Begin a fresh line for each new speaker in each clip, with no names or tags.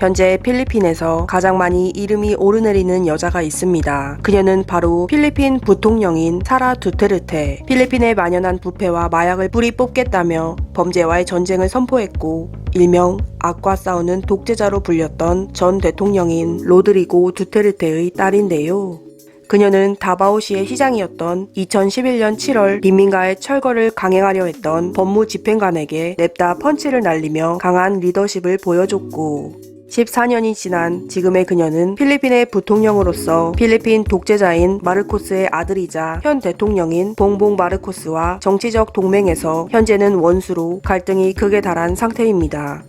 현재 필리핀에서 가장 많이 이름이 오르내리는 여자가 있습니다. 그녀는 바로 필리핀 부통령인 사라 두테르테. 필리핀에 만연한 부패와 마약을 뿌리 뽑겠다며 범죄와의 전쟁을 선포했고 일명 악과 싸우는 독재자로 불렸던 전 대통령인 로드리고 두테르테의 딸인데요. 그녀는 다바오시의 시장이었던 2011년 7월 빈민가의 철거를 강행하려 했던 법무 집행관에게 냅다 펀치를 날리며 강한 리더십을 보여줬고 14년이 지난 지금의 그녀는 필리핀의 부통령으로서 필리핀 독재자인 마르코스의 아들이자 현 대통령인 봉봉 마르코스와 정치적 동맹에서 현재는 원수로 갈등이 극에 달한 상태입니다.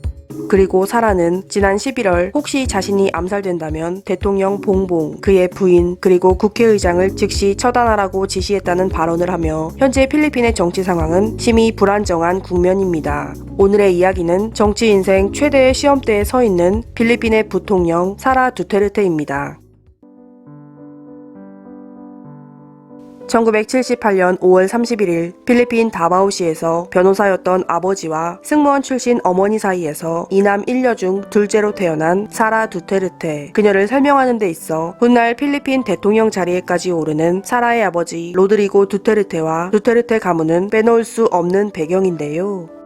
그리고 사라는 지난 11월 혹시 자신이 암살된다면 대통령 봉봉, 그의 부인, 그리고 국회의장을 즉시 처단하라고 지시했다는 발언을 하며 현재 필리핀의 정치 상황은 심히 불안정한 국면입니다. 오늘의 이야기는 정치 인생 최대의 시험대에 서 있는 필리핀의 부통령 사라 두테르테입니다. 1978년 5월 31일 필리핀 다바오시에서 변호사였던 아버지와 승무원 출신 어머니 사이에서 이남 1녀 중 둘째로 태어난 사라 두테르테. 그녀를 설명하는 데 있어 훗날 필리핀 대통령 자리에까지 오르는 사라의 아버지 로드리고 두테르테와 두테르테 가문은 빼놓을 수 없는 배경인데요.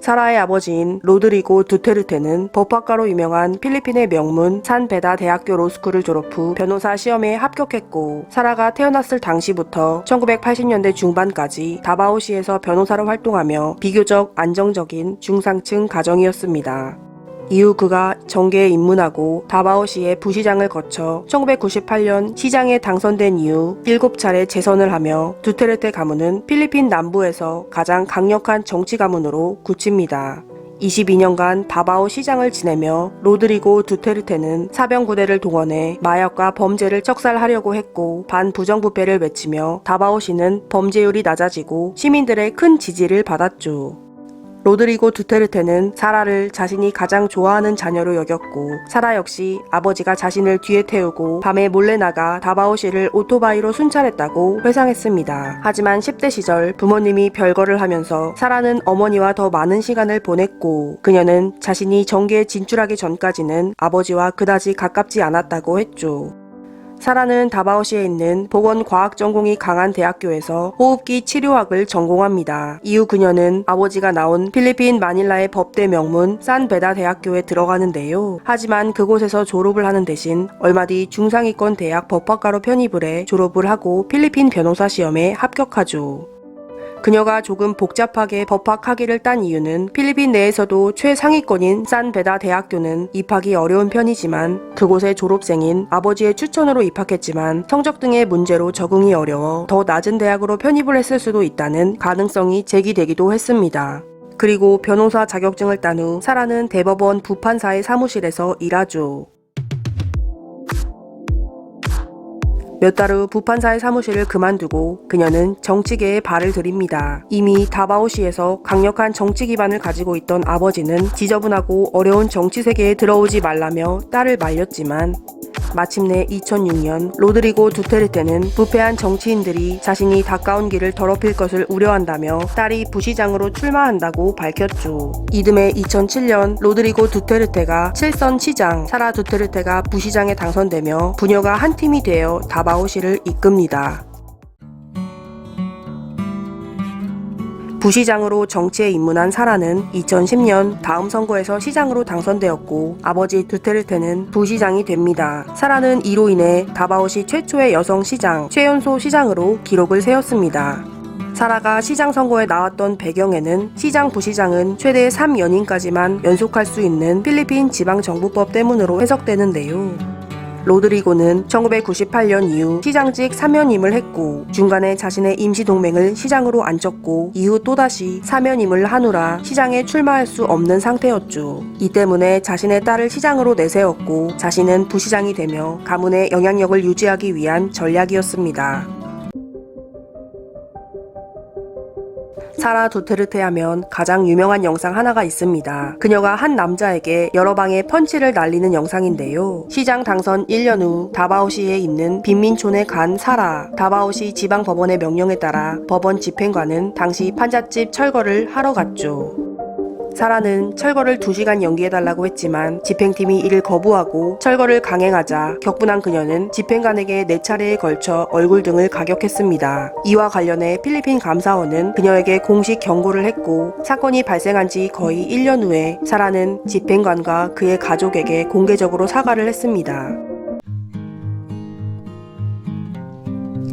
사라의 아버지인 로드리고 두테르테는 법학과로 유명한 필리핀의 명문 산베다 대학교 로스쿨을 졸업 후 변호사 시험에 합격했고 사라가 태어났을 당시부터 1980년대 중반까지 다바오시에서 변호사로 활동하며 비교적 안정적인 중상층 가정이었습니다. 이후 그가 정계에 입문하고 다바오시의 부시장을 거쳐 1998년 시장에 당선된 이후 7차례 재선을 하며 두테르테 가문은 필리핀 남부에서 가장 강력한 정치 가문으로 굳힙니다. 22년간 다바오 시장을 지내며 로드리고 두테르테는 사병부대를 동원해 마약과 범죄를 척살하려고 했고 반부정부패를 외치며 다바오시는 범죄율이 낮아지고 시민들의 큰 지지를 받았죠. 로드리고 두테르테는 사라를 자신이 가장 좋아하는 자녀로 여겼고 사라 역시 아버지가 자신을 뒤에 태우고 밤에 몰래 나가 다바오시를 오토바이로 순찰했다고 회상했습니다. 하지만 10대 시절 부모님이 별거를 하면서 사라는 어머니와 더 많은 시간을 보냈고 그녀는 자신이 정계에 진출하기 전까지는 아버지와 그다지 가깝지 않았다고 했죠. 사라는 다바오시에 있는 보건과학 전공이 강한 대학교에서 호흡기 치료학을 전공합니다. 이후 그녀는 아버지가 나온 필리핀 마닐라의 법대 명문 산베다 대학교에 들어가는데요. 하지만 그곳에서 졸업을 하는 대신 얼마 뒤 중상위권 대학 법학과로 편입을 해 졸업을 하고 필리핀 변호사 시험에 합격하죠. 그녀가 조금 복잡하게 법학 학위를 딴 이유는 필리핀 내에서도 최상위권인 산베다 대학교는 입학이 어려운 편이지만 그곳의 졸업생인 아버지의 추천으로 입학했지만 성적 등의 문제로 적응이 어려워 더 낮은 대학으로 편입을 했을 수도 있다는 가능성이 제기되기도 했습니다. 그리고 변호사 자격증을 딴 후 사라는 대법원 부판사의 사무실에서 일하죠. 몇 달 후 부판사의 사무실을 그만두고 그녀는 정치계에 발을 들입니다. 이미 다바오시에서 강력한 정치 기반을 가지고 있던 아버지는 지저분하고 어려운 정치 세계에 들어오지 말라며 딸을 말렸지만 마침내 2006년 로드리고 두테르테는 부패한 정치인들이 자신이 가까운 길을 더럽힐 것을 우려한다며 딸이 부시장으로 출마한다고 밝혔죠. 이듬해 2007년 로드리고 두테르테가 칠선 시장, 사라 두테르테가 부시장에 당선되며 부녀가 한 팀이 되어 다바오시를 이끕니다. 부시장으로 정치에 입문한 사라는 2010년 다음 선거에서 시장으로 당선되었고 아버지 두테르테는 부시장이 됩니다. 사라는 이로 인해 다바오시 최초의 여성 시장 최연소 시장으로 기록을 세웠습니다. 사라가 시장 선거에 나왔던 배경에는 시장 부시장은 최대 3연임까지만 연속할 수 있는 필리핀 지방정부법 때문으로 해석되는데요. 로드리고는 1998년 이후 시장직 3연임을 했고 중간에 자신의 임시동맹을 시장으로 앉혔고 이후 또다시 3연임을 하느라 시장에 출마할 수 없는 상태였죠. 이 때문에 자신의 딸을 시장으로 내세웠고 자신은 부시장이 되며 가문의 영향력을 유지하기 위한 전략이었습니다. 사라 두테르테 하면 가장 유명한 영상 하나가 있습니다. 그녀가 한 남자에게 여러 방에 펀치를 날리는 영상인데요. 시장 당선 1년 후 다바오시에 있는 빈민촌에 간 사라. 다바오시 지방법원의 명령에 따라 법원 집행관은 당시 판잣집 철거를 하러 갔죠. 사라는 철거를 2시간 연기해달라고 했지만 집행팀이 이를 거부하고 철거를 강행하자 격분한 그녀는 집행관에게 4차례에 걸쳐 얼굴 등을 가격했습니다. 이와 관련해 필리핀 감사원은 그녀에게 공식 경고를 했고 사건이 발생한 지 거의 1년 후에 사라는 집행관과 그의 가족에게 공개적으로 사과를 했습니다.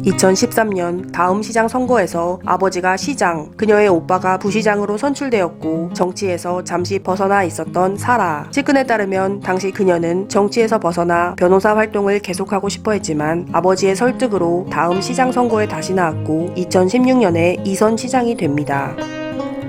2013년 다음 시장 선거에서 아버지가 시장, 그녀의 오빠가 부시장으로 선출되었고 정치에서 잠시 벗어나 있었던 사라. 측근에 따르면 당시 그녀는 정치에서 벗어나 변호사 활동을 계속하고 싶어 했지만 아버지의 설득으로 다음 시장 선거에 다시 나왔고 2016년에 이선 시장이 됩니다.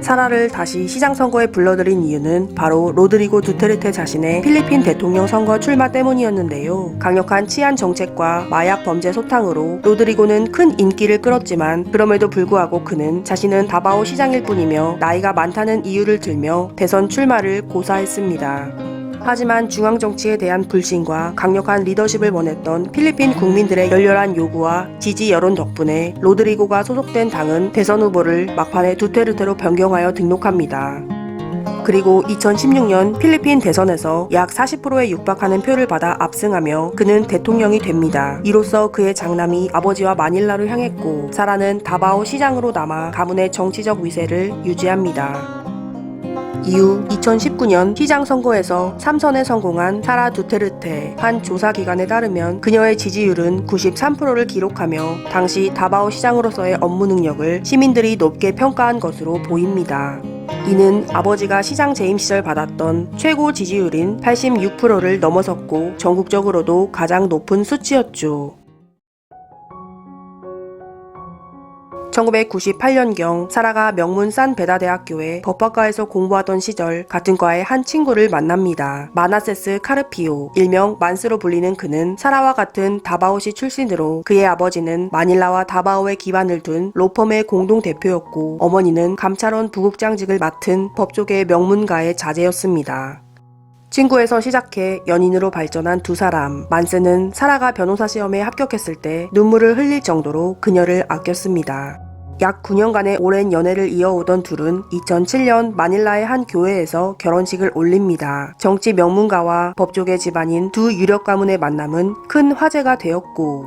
사라를 다시 시장 선거에 불러들인 이유는 바로 로드리고 두테르테 자신의 필리핀 대통령 선거 출마 때문이었는데요. 강력한 치안 정책과 마약 범죄 소탕으로 로드리고는 큰 인기를 끌었지만 그럼에도 불구하고 그는 자신은 다바오 시장일 뿐이며 나이가 많다는 이유를 들며 대선 출마를 고사했습니다. 하지만 중앙 정치에 대한 불신과 강력한 리더십을 원했던 필리핀 국민들의 열렬한 요구와 지지 여론 덕분에 로드리고가 소속된 당은 대선 후보를 막판에 두테르테로 변경하여 등록합니다. 그리고 2016년 필리핀 대선에서 약 40%에 육박하는 표를 받아 압승하며 그는 대통령이 됩니다. 이로써 그의 장남이 아버지와 마닐라로 향했고 사라는 다바오 시장으로 남아 가문의 정치적 위세를 유지합니다. 이후 2019년 시장 선거에서 3선에 성공한 사라 두테르테 한 조사 기관에 따르면 그녀의 지지율은 93%를 기록하며 당시 다바오 시장으로서의 업무 능력을 시민들이 높게 평가한 것으로 보입니다. 이는 아버지가 시장 재임 시절 받았던 최고 지지율인 86%를 넘어섰고 전국적으로도 가장 높은 수치였죠. 1998년경 사라가 명문 산 베다대학교에 법학과에서 공부하던 시절 같은 과의 한 친구를 만납니다. 마나세스 카르피오, 일명 만스로 불리는 그는 사라와 같은 다바오시 출신으로 그의 아버지는 마닐라와 다바오에 기반을 둔 로펌의 공동 대표였고 어머니는 감찰원 부국장직을 맡은 법조계 명문가의 자제였습니다. 친구에서 시작해 연인으로 발전한 두 사람. 만스는 사라가 변호사 시험에 합격했을 때 눈물을 흘릴 정도로 그녀를 아꼈습니다. 약 9년간의 오랜 연애를 이어오던 둘은 2007년 마닐라의 한 교회에서 결혼식을 올립니다. 정치 명문가와 법조계 집안인 두 유력 가문의 만남은 큰 화제가 되었고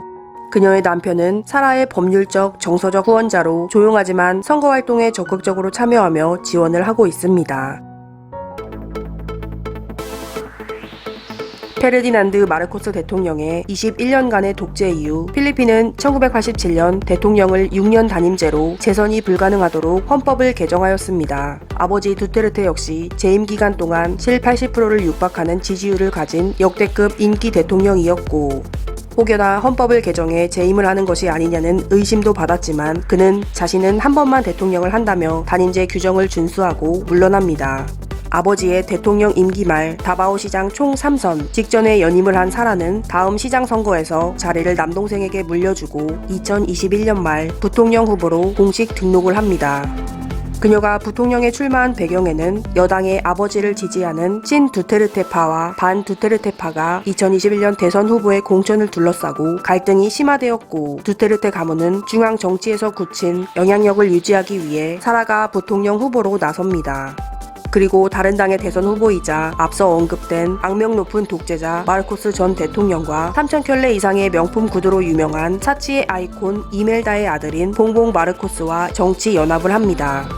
그녀의 남편은 사라의 법률적 정서적 후원자로 조용하지만 선거 활동에 적극적으로 참여하며 지원을 하고 있습니다. 페르디난드 마르코스 대통령의 21년간의 독재 이후 필리핀은 1987년 대통령을 6년 단임제로 재선이 불가능하도록 헌법을 개정하였습니다. 아버지 두테르테 역시 재임 기간 동안 실 80%를 육박하는 지지율을 가진 역대급 인기 대통령이었고 혹여나 헌법을 개정해 재임을 하는 것이 아니냐는 의심도 받았지만 그는 자신은 한 번만 대통령을 한다며 단임제 규정을 준수하고 물러납니다. 아버지의 대통령 임기 말 다바오 시장 총 3선 직전에 연임을 한 사라는 다음 시장 선거에서 자리를 남동생에게 물려주고 2021년 말 부통령 후보로 공식 등록을 합니다. 그녀가 부통령에 출마한 배경에는 여당의 아버지를 지지하는 친 두테르테파와 반 두테르테파가 2021년 대선 후보의 공천을 둘러싸고 갈등이 심화되었고 두테르테 가문은 중앙 정치에서 굳힌 영향력을 유지하기 위해 사라가 부통령 후보로 나섭니다. 그리고 다른 당의 대선 후보이자 앞서 언급된 악명 높은 독재자 마르코스 전 대통령과 3천 켤레 이상의 명품 구두로 유명한 사치의 아이콘 이멜다의 아들인 봉봉 마르코스와 정치 연합을 합니다.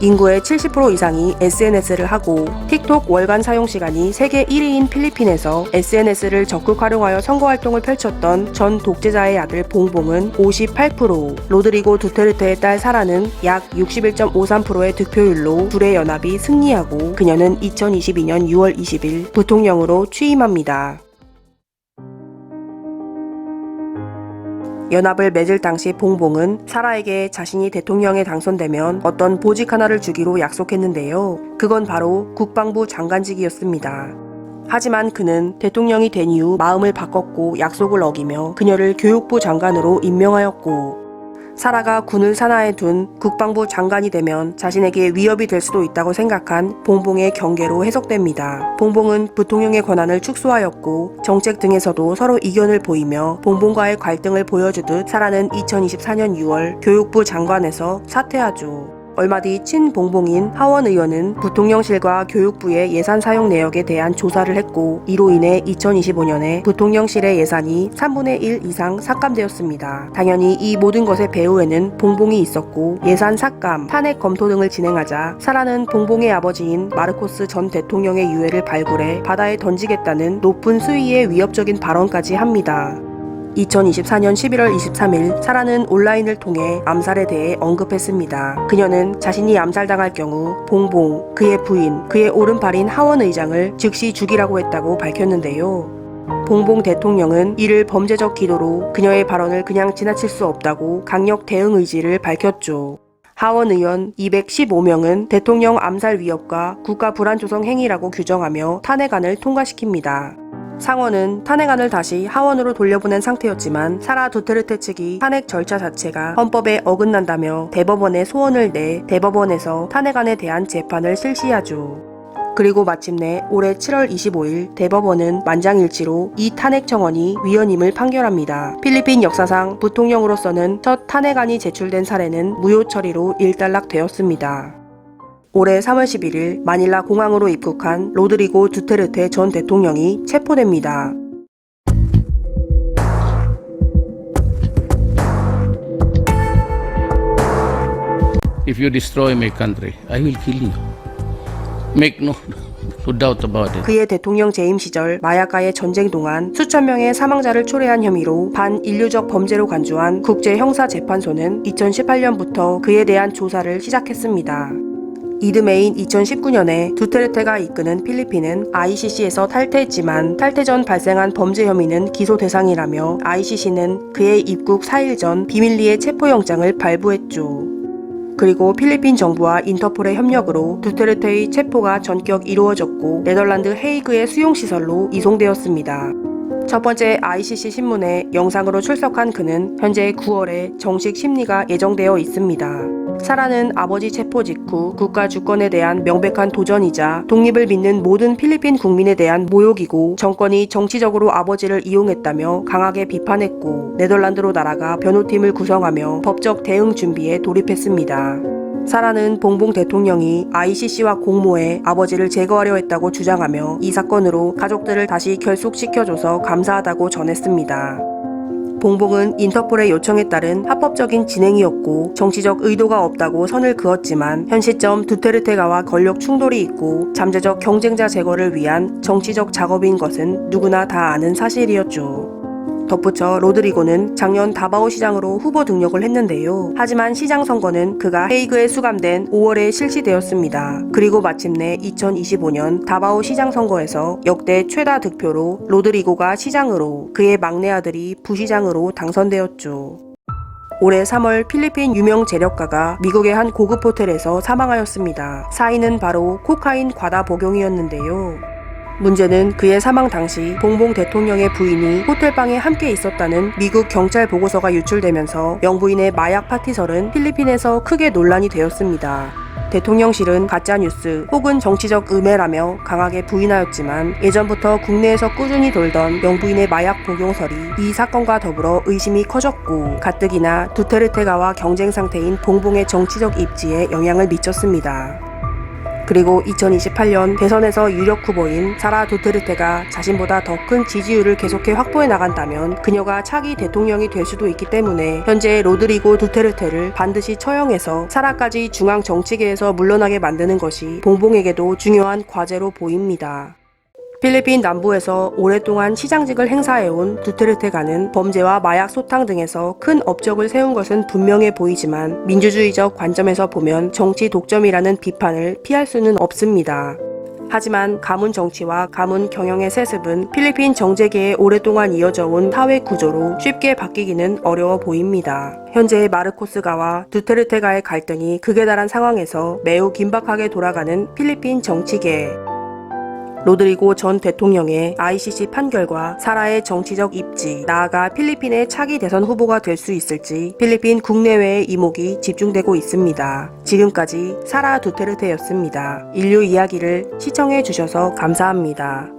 인구의 70% 이상이 SNS를 하고 틱톡 월간 사용 시간이 세계 1위인 필리핀에서 SNS를 적극 활용하여 선거 활동을 펼쳤던 전 독재자의 아들 봉봉은 58%, 로드리고 두테르테의 딸 사라는 약 61.53%의 득표율로 둘의 연합이 승리하고 그녀는 2022년 6월 20일 부통령으로 취임합니다. 연합을 맺을 당시 봉봉은 사라에게 자신이 대통령에 당선되면 어떤 보직 하나를 주기로 약속했는데요. 그건 바로 국방부 장관직이었습니다. 하지만 그는 대통령이 된 이후 마음을 바꿨고 약속을 어기며 그녀를 교육부 장관으로 임명하였고 사라가 군을 산하에 둔 국방부 장관이 되면 자신에게 위협이 될 수도 있다고 생각한 봉봉의 경계로 해석됩니다. 봉봉은 부통령의 권한을 축소하였고 정책 등에서도 서로 이견을 보이며 봉봉과의 갈등을 보여주듯 사라는 2024년 6월 교육부 장관에서 사퇴하죠. 얼마 뒤 친봉봉인 하원 의원은 부통령실과 교육부의 예산 사용 내역에 대한 조사를 했고 이로 인해 2025년에 부통령실의 예산이 3분의 1 이상 삭감되었습니다. 당연히 이 모든 것의 배후에는 봉봉이 있었고 예산 삭감, 탄핵 검토 등을 진행하자 사라는 봉봉의 아버지인 마르코스 전 대통령의 유해를 발굴해 바다에 던지겠다는 높은 수위의 위협적인 발언까지 합니다. 2024년 11월 23일 사라는 온라인을 통해 암살에 대해 언급했습니다. 그녀는 자신이 암살당할 경우 봉봉, 그의 부인, 그의 오른팔인 하원 의장을 즉시 죽이라고 했다고 밝혔는데요. 봉봉 대통령은 이를 범죄적 기도로 그녀의 발언을 그냥 지나칠 수 없다고 강력 대응 의지를 밝혔죠. 하원 의원 215명은 대통령 암살 위협과 국가 불안 조성 행위라고 규정하며 탄핵안을 통과시킵니다. 상원은 탄핵안을 다시 하원으로 돌려보낸 상태였지만 사라 두테르테 측이 탄핵 절차 자체가 헌법에 어긋난다며 대법원에 소원을 내 대법원에서 탄핵안에 대한 재판을 실시하죠. 그리고 마침내 올해 7월 25일 대법원은 만장일치로 이 탄핵 청원이 위헌임을 판결합니다. 필리핀 역사상 부통령으로서는 첫 탄핵안이 제출된 사례는 무효 처리로 일단락되었습니다. 올해 3월 11일 마닐라 공항으로 입국한 로드리고 두테르테 전 대통령이 체포됩니다.
If you destroy my country, I will kill you. Make no, no doubt about it.
그의 대통령 재임 시절 마야가의 전쟁 동안 수천 명의 사망자를 초래한 혐의로 반인류적 범죄로 간주한 국제형사재판소는 2018년부터 그에 대한 조사를 시작했습니다. 이듬해인 2019년에 두테르테가 이끄는 필리핀은 ICC에서 탈퇴했지만 탈퇴 전 발생한 범죄 혐의는 기소 대상이라며 ICC는 그의 입국 4일 전 비밀리에 체포영장을 발부했죠. 그리고 필리핀 정부와 인터폴의 협력으로 두테르테의 체포가 전격 이루어졌고 네덜란드 헤이그의 수용시설로 이송되었습니다. 첫 번째 ICC 신문에 영상으로 출석한 그는 현재 9월에 정식 심리가 예정되어 있습니다. 사라는 아버지 체포 직후 국가 주권에 대한 명백한 도전이자 독립을 믿는 모든 필리핀 국민에 대한 모욕이고 정권이 정치적으로 아버지를 이용했다며 강하게 비판했고 네덜란드로 날아가 변호팀을 구성하며 법적 대응 준비에 돌입했습니다. 사라는 봉봉 대통령이 ICC와 공모해 아버지를 제거하려 했다고 주장하며 이 사건으로 가족들을 다시 결속시켜줘서 감사하다고 전했습니다. 봉봉은 인터폴의 요청에 따른 합법적인 진행이었고 정치적 의도가 없다고 선을 그었지만 현 시점 두테르테가와 권력 충돌이 있고 잠재적 경쟁자 제거를 위한 정치적 작업인 것은 누구나 다 아는 사실이었죠. 덧붙여 로드리고는 작년 다바오 시장으로 후보 등록을 했는데요. 하지만 시장 선거는 그가 헤이그에 수감된 5월에 실시되었습니다. 그리고 마침내 2025년 다바오 시장 선거에서 역대 최다 득표로 로드리고가 시장으로 그의 막내 아들이 부시장으로 당선되었죠. 올해 3월 필리핀 유명 재력가가 미국의 한 고급 호텔에서 사망하였습니다. 사인은 바로 코카인 과다 복용이었는데요. 문제는 그의 사망 당시 봉봉 대통령의 부인이 호텔방에 함께 있었다는 미국 경찰 보고서가 유출되면서 영부인의 마약 파티설은 필리핀에서 크게 논란이 되었습니다. 대통령실은 가짜뉴스 혹은 정치적 음해라며 강하게 부인하였지만 예전부터 국내에서 꾸준히 돌던 영부인의 마약 복용설이 이 사건과 더불어 의심이 커졌고 가뜩이나 두테르테가와 경쟁 상태인 봉봉의 정치적 입지에 영향을 미쳤습니다. 그리고 2028년 대선에서 유력 후보인 사라 두테르테가 자신보다 더 큰 지지율을 계속해 확보해 나간다면 그녀가 차기 대통령이 될 수도 있기 때문에 현재 로드리고 두테르테를 반드시 처형해서 사라까지 중앙 정치계에서 물러나게 만드는 것이 봉봉에게도 중요한 과제로 보입니다. 필리핀 남부에서 오랫동안 시장직을 행사해온 두테르테가는 범죄와 마약 소탕 등에서 큰 업적을 세운 것은 분명해 보이지만 민주주의적 관점에서 보면 정치 독점이라는 비판을 피할 수는 없습니다. 하지만 가문 정치와 가문 경영의 세습은 필리핀 정재계에 오랫동안 이어져 온 사회 구조로 쉽게 바뀌기는 어려워 보입니다. 현재 마르코스가와 두테르테가의 갈등이 극에 달한 상황에서 매우 긴박하게 돌아가는 필리핀 정치계. 로드리고 전 대통령의 ICC 판결과 사라의 정치적 입지, 나아가 필리핀의 차기 대선 후보가 될 수 있을지 필리핀 국내외의 이목이 집중되고 있습니다. 지금까지 사라 두테르테였습니다. 인류 이야기를 시청해 주셔서 감사합니다.